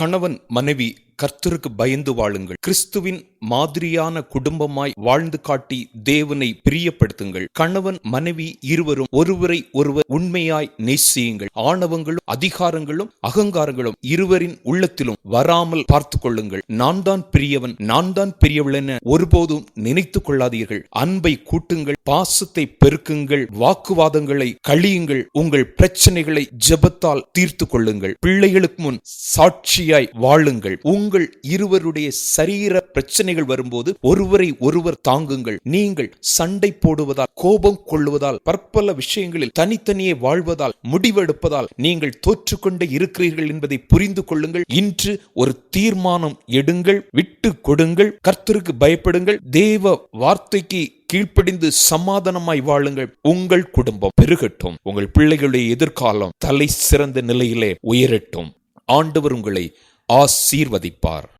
கணவன் மனைவி கர்த்தருக்கு பயந்து வாழுங்கள். கிறிஸ்துவின் மாதிரியான குடும்பமாய் வாழ்ந்து காட்டி தேவனை பிரியப்படுத்துங்கள். கணவன் மனைவி இருவரும் ஒருவரை ஒருவர் உண்மையாய் நேசியுங்கள். ஆணவங்களும் அதிகாரங்களும் அகங்காரங்களும் இருவரின் உள்ளத்திலும் வராமல் பார்த்து கொள்ளுங்கள் நான் தான் பெரியவன் நான் தான் பெரியவள் என ஒருபோதும் நினைத்துக் கொள்ளாதீர்கள். அன்பை கூட்டுங்கள் பாசத்தை பெருக்குங்கள் வாக்குவாதங்களை கழியுங்கள் உங்கள் பிரச்சனைகளை ஜெபத்தால் தீர்த்து கொள்ளுங்கள். பிள்ளைகளுக்கு முன் சாட்சியாய் வாழுங்கள். உங்கள் இருவருடைய சரீர பிரச்சனைகள் வரும்போது ஒருவரை ஒருவர் தாங்குங்கள். நீங்கள் சண்டை போடுவதால் கோபம் கொள்ளுவதால் பற்பல விஷயங்களில் தனித்தனியே வாழ்வதால் முடிவெடுப்பதால் நீங்கள் தோற்றுக்கொண்டே இருக்கிறீர்கள் என்பதை புரிந்து கொள்ளுங்கள். இன்று ஒரு தீர்மானம் எடுங்கள் விட்டு கொடுங்கள் கர்த்தருக்கு பயப்படுங்கள் தேவ வார்த்தைக்கு கீழ்ப்படிந்து சமாதானமாய் வாழுங்கள். உங்கள் குடும்பம் பெருகட்டும். உங்கள் பிள்ளைகளுடைய எதிர்காலம் தலை சிறந்த நிலையிலே உயரட்டும். ஆண்டவர் உங்களை ஆசீர்வதிப்பார்.